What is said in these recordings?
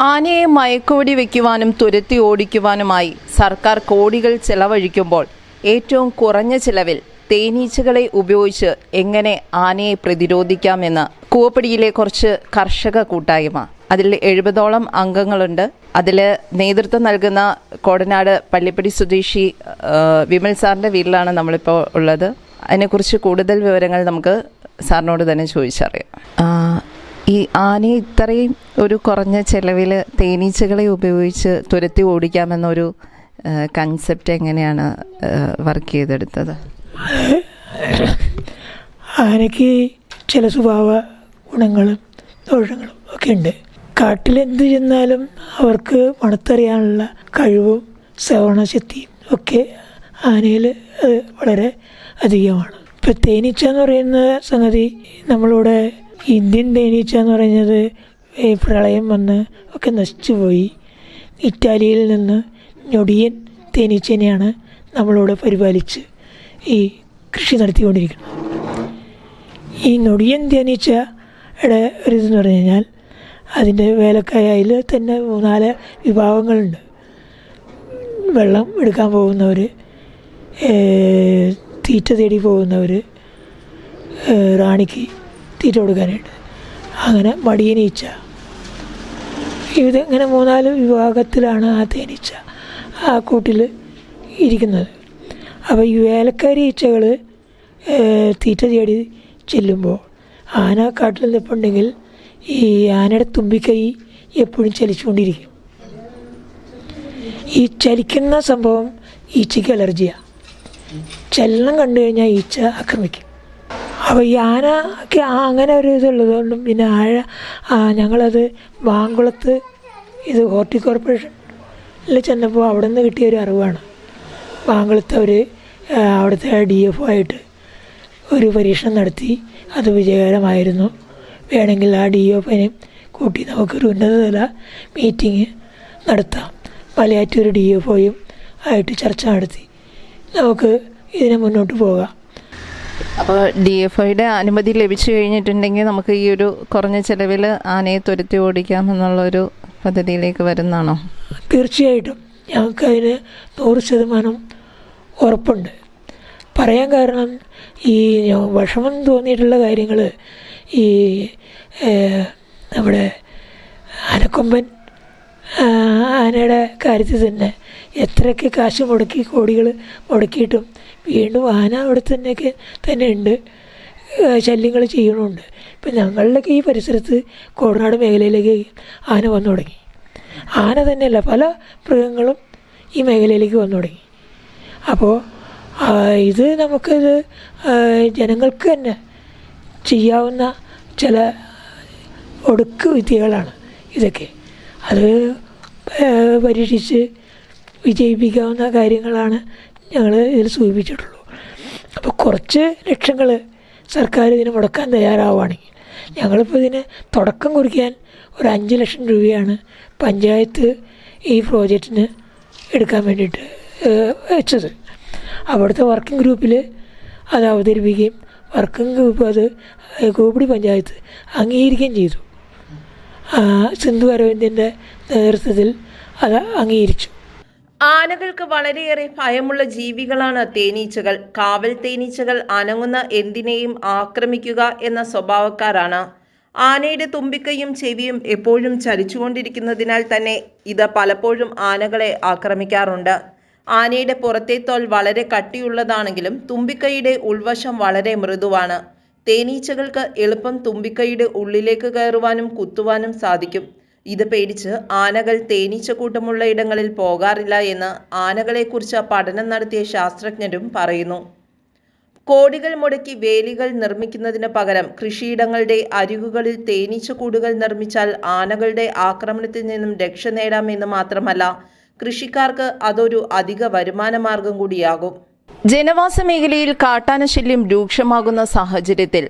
ആനയെ മയക്കോടി വയ്ക്കുവാനും തുരത്തി ഓടിക്കുവാനുമായി സർക്കാർ കോടികൾ ചെലവഴിക്കുമ്പോൾ ഏറ്റവും കുറഞ്ഞ ചിലവിൽ തേനീച്ചകളെ ഉപയോഗിച്ച് എങ്ങനെ ആനയെ പ്രതിരോധിക്കാമെന്ന് കൂവപ്പടിയിലെ കുറച്ച് കർഷക കൂട്ടായ്മ. അതിൽ എഴുപതോളം അംഗങ്ങളുണ്ട്. അതിൽ നേതൃത്വം നൽകുന്ന കോടനാട് പള്ളിപ്പടി സ്വദേശി വിമൽ സാറിന്റെ വീട്ടിലാണ് നമ്മളിപ്പോൾ ഉള്ളത്. അതിനെക്കുറിച്ച് കൂടുതൽ വിവരങ്ങൾ നമുക്ക് സാറിനോട് തന്നെ ചോദിച്ചറിയാം. ഈ ആനയെ ഇത്രയും ഒരു കുറഞ്ഞ ചെലവിൽ തേനീച്ചകളെ ഉപയോഗിച്ച് തുരത്തി ഓടിക്കാമെന്നൊരു കൺസെപ്റ്റ് എങ്ങനെയാണ് വർക്ക് ചെയ്തെടുത്തത്? ആനയ്ക്ക് ചില സ്വഭാവ ഗുണങ്ങളും ദോഷങ്ങളും ഒക്കെ ഉണ്ട്. കാട്ടിലെന്ത് ചെന്നാലും അവർക്ക് മണത്തറിയാനുള്ള കഴിവും ശ്രവണശക്തിയും ഒക്കെ ആനയിൽ വളരെ അധികമാണ്. ഇപ്പം തേനീച്ച എന്ന് പറയുന്ന സംഗതി നമ്മളിവിടെ ഇന്ത്യൻ തേനീച്ച എന്ന് പറയുന്നത് ഈ പ്രളയം വന്ന് ഒക്കെ നശിച്ചു പോയി. ഇറ്റാലിയിൽ നിന്ന് ഞൊടിയൻ തേനീച്ചനെയാണ് നമ്മളോട് പരിപാലിച്ച് ഈ കൃഷി നടത്തിക്കൊണ്ടിരിക്കുന്നത്. ഈ നൊടിയൻ തേനീച്ചയുടെ ഒരു ഇതെന്ന് പറഞ്ഞു കഴിഞ്ഞാൽ അതിന്റെ വേലക്കായയിൽ തന്നെ മൂന്നാൽ വിഭാഗങ്ങളുണ്ട്. വെള്ളം എടുക്കാൻ പോകുന്നവർ തീറ്റ തേടി പോകുന്നവർ റാണിക്ക് തീറ്റ കൊടുക്കാനായിട്ട് അങ്ങനെ മടിയനീച്ച ഇത് ഇങ്ങനെ മൂന്നാൽ വിഭാഗത്തിലാണ് ആ തേനീച്ച ആ കൂട്ടിൽ ഇരിക്കുന്നത്. അപ്പോൾ ഈ വേലക്കാരി ഈച്ചകൾ തീറ്റ തേടി ചെല്ലുമ്പോൾ ആന കാട്ടിൽ നിൽപ്പുണ്ടെങ്കിൽ ഈ ആനയുടെ തുമ്പിക്കൈ എപ്പോഴും ചലിച്ചുകൊണ്ടിരിക്കും. ഈ ചലിക്കുന്ന സംഭവം ഈച്ചയ്ക്ക് അലർജിയാണ് ചലനം കണ്ടു കഴിഞ്ഞാൽ ഈച്ച ആക്രമിക്കും. അപ്പോൾ ആനയ്ക്ക് ആ അങ്ങനെ ഒരു ഇതുള്ളതുകൊണ്ടും പിന്നെ ആഴ ഞങ്ങളത് മാങ്കുളത്ത് ഇത് ഹോർട്ടി കോർപ്പറേഷനിൽ ചെന്നപ്പോൾ അവിടെ നിന്ന് കിട്ടിയ ഒരു അറിവാണ്. മാങ്കുളത്ത് അവർ അവിടുത്തെ ഡി എഫ് ആയിട്ട് ഒരു പരീക്ഷണം നടത്തി. അത് വിജയകരമായിരുന്നു. വേണമെങ്കിൽ ആ ഡി എഫിനെയും കൂട്ടി നമുക്കൊരു ഉന്നതതല മീറ്റിംഗ് നടത്താം. മലയാറ്റൂർ ഡി എഫ് ഒയും ആയിട്ട് ചർച്ച നടത്തി. നമുക്ക് ഇതിനെ മുന്നോട്ട് പോകാം. അപ്പോൾ ഡി എഫ് ഐയുടെ അനുമതി ലഭിച്ചു കഴിഞ്ഞിട്ടുണ്ടെങ്കിൽ നമുക്ക് ഈ ഒരു കുറഞ്ഞ ചിലവിൽ ആനയെ തുരത്തി ഓടിക്കാം എന്നുള്ളൊരു പദ്ധതിയിലേക്ക് വരുന്നതാണോ? തീർച്ചയായിട്ടും. ഞങ്ങൾക്കതിന് നൂറ് ശതമാനം ഉറപ്പുണ്ട്. പറയാൻ കാരണം ഈ വിഷമം തോന്നിയിട്ടുള്ള കാര്യങ്ങൾ ഈ നമ്മുടെ ആനക്കൊമ്പൻ ആ, ആനയുടെ കാര്യത്തിൽ തന്നെ എത്രയൊക്കെ കാശ് മുടക്കി കോടികൾ മുടക്കിയിട്ടും വീണ്ടും ആന അവിടെ തന്നെയൊക്കെ തന്നെ ഉണ്ട് ശല്യങ്ങൾ ചെയ്യണമുണ്ട് ഇപ്പം ഞങ്ങളുടെയൊക്കെ ഈ പരിസരത്ത് കോടനാട് മേഖലയിലേക്ക് ആന വന്നു തുടങ്ങി. ആന തന്നെയല്ല പല മൃഗങ്ങളും ഈ മേഖലയിലേക്ക് വന്നു തുടങ്ങി. അപ്പോൾ ഇത് നമുക്കിത് ജനങ്ങൾക്ക് തന്നെ ചെയ്യാവുന്ന ചില ഒടുക്ക് വിദ്യകളാണ് ഇതൊക്കെ. അത് പരീക്ഷിച്ച് വിജയിപ്പിക്കാവുന്ന കാര്യങ്ങളാണ് ഞങ്ങൾ ഇതിൽ സൂചിപ്പിച്ചിട്ടുള്ളൂ. അപ്പോൾ കുറച്ച് ലക്ഷങ്ങൾ സർക്കാർ ഇതിന് മുടക്കാൻ തയ്യാറാവുകയാണെങ്കിൽ ഞങ്ങളിപ്പോൾ ഇതിന് തുടക്കം കുറിക്കാൻ ഒരു അഞ്ച് ലക്ഷം രൂപയാണ് പഞ്ചായത്ത് ഈ പ്രോജക്റ്റിന് എടുക്കാൻ വേണ്ടിയിട്ട് വെച്ചത്. അവിടുത്തെ വർക്കിംഗ് ഗ്രൂപ്പിൽ അത് അവതരിപ്പിക്കുകയും വർക്കിംഗ് ഗ്രൂപ്പ് അത് കോപ്പിടി പഞ്ചായത്ത് അംഗീകരിക്കുകയും ചെയ്തു. സിന്ധു അരവിന്ദിന്റെ നേതൃത്വത്തിൽ അത് അംഗീകരിച്ചു. ആനകൾക്ക് വളരെയേറെ ഭയമുള്ള ജീവികളാണ് തേനീച്ചകൾ. കാവൽ തേനീച്ചകൾ അനങ്ങുന്ന എന്തിനേയും ആക്രമിക്കുക എന്ന സ്വഭാവക്കാരാണ്. ആനയുടെ തുമ്പിക്കയും ചെവിയും എപ്പോഴും ചലിച്ചുകൊണ്ടിരിക്കുന്നതിനാൽ തന്നെ ഇത് പലപ്പോഴും ആനകളെ ആക്രമിക്കാറുണ്ട്. ആനയുടെ പുറത്തെ തോൽ വളരെ കട്ടിയുള്ളതാണെങ്കിലും തുമ്പിക്കൈയുടെ ഉൾവശം വളരെ മൃദുവാണ്. തേനീച്ചകൾക്ക് എളുപ്പം തുമ്പിക്കൈയുടെ ഉള്ളിലേക്ക് കയറുവാനും കുത്തുവാനും സാധിക്കും. ഇത് പേടിച്ച് ആനകൾ തേനീച്ചക്കൂട്ടമുള്ള ഇടങ്ങളിൽ പോകാറില്ല എന്ന് ആനകളെക്കുറിച്ച് പഠനം നടത്തിയ ശാസ്ത്രജ്ഞരും പറയുന്നു. കോടികൾ മുടക്കി വേലികൾ നിർമ്മിക്കുന്നതിന് പകരം കൃഷിയിടങ്ങളുടെ അരികുകളിൽ തേനീച്ചക്കൂടുകൾ നിർമ്മിച്ചാൽ ആനകളുടെ ആക്രമണത്തിൽ നിന്നും രക്ഷ നേടാമെന്ന് മാത്രമല്ല കൃഷിക്കാർക്ക് അതൊരു അധിക വരുമാന മാർഗം കൂടിയാകും. ജനവാസ മേഖലയിൽ കാട്ടാനശല്യം രൂക്ഷമാകുന്ന സാഹചര്യത്തിൽ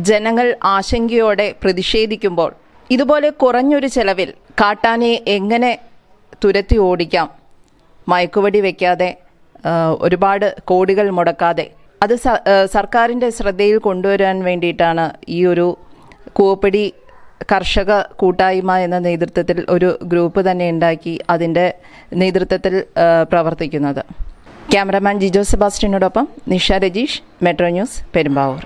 ജനങ്ങൾ ആശങ്കയോടെ പ്രതിഷേധിക്കുമ്പോൾ ഇതുപോലെ കുറഞ്ഞൊരു ചെലവിൽ കാട്ടാനയെ എങ്ങനെ തുരത്തി ഓടിക്കാം? മയക്കുവടി വയ്ക്കാതെ ഒരുപാട് കോടികൾ മുടക്കാതെ അത് സർക്കാരിന്റെ ശ്രദ്ധയിൽ കൊണ്ടുവരാൻ വേണ്ടിയിട്ടാണ് ഈ ഒരു കൂവപ്പടി കർഷക കൂട്ടായ്മ എന്ന നേതൃത്വത്തിൽ ഒരു ഗ്രൂപ്പ് തന്നെ ഉണ്ടാക്കി അതിന്റെ നേതൃത്വത്തിൽ പ്രവർത്തിക്കുന്നത്. ക്യാമറമാൻ ജിജോ സെബാസ്റ്റിനോടൊപ്പം നിഷ രജീഷ് മെട്രോ ന്യൂസ് പെരുമ്പാവൂർ.